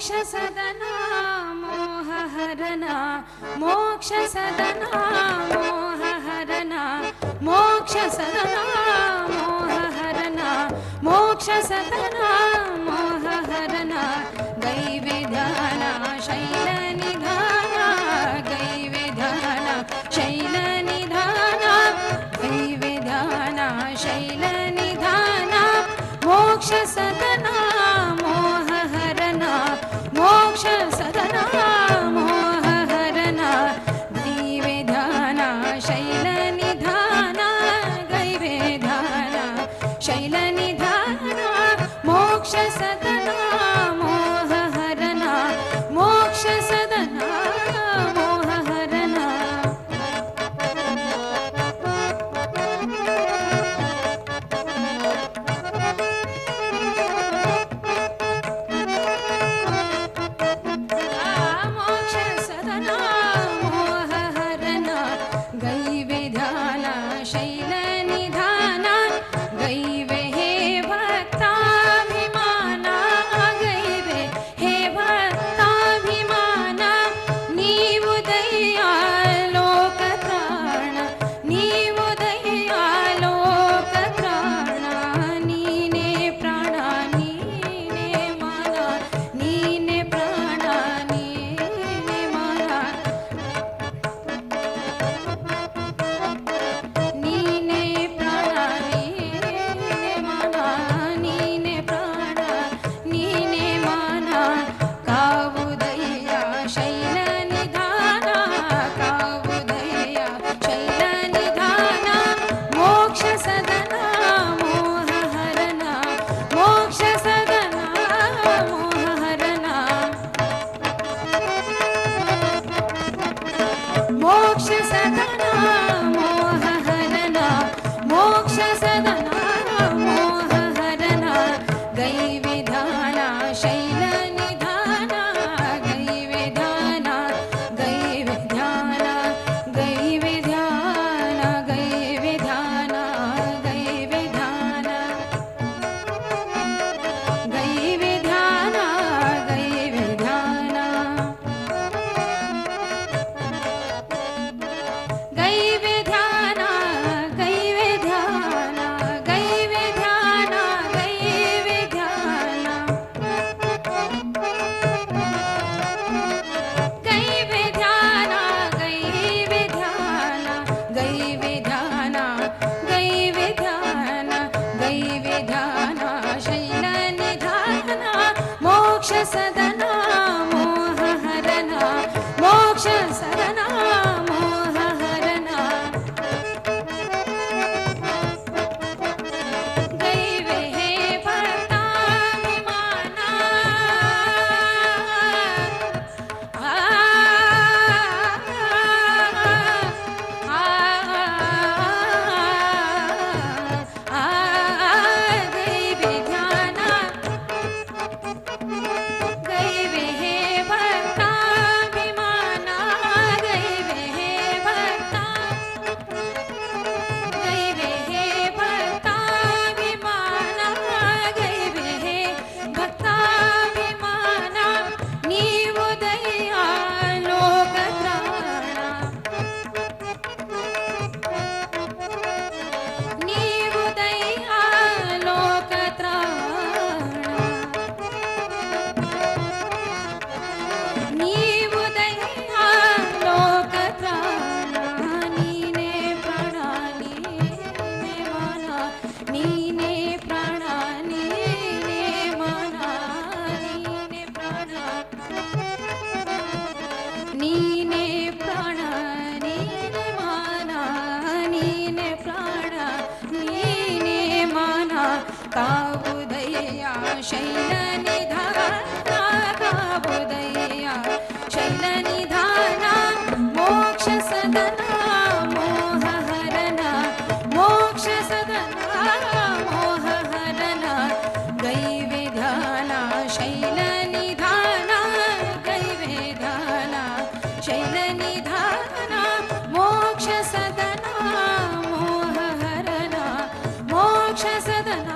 मोक्षसदना मोहहरना मोक्षसदना मोहहरना मोक्षसदना मोहहरना मोक्षसदना मोहहरना दैवेधाना शैलनिधाना दैवेधाना शैलनिधाना दैवेधाना शैलनिधाना मोक्षसदना She said. ीने प्राणाीने माना प्रणा नीने माना का उदया 茶色的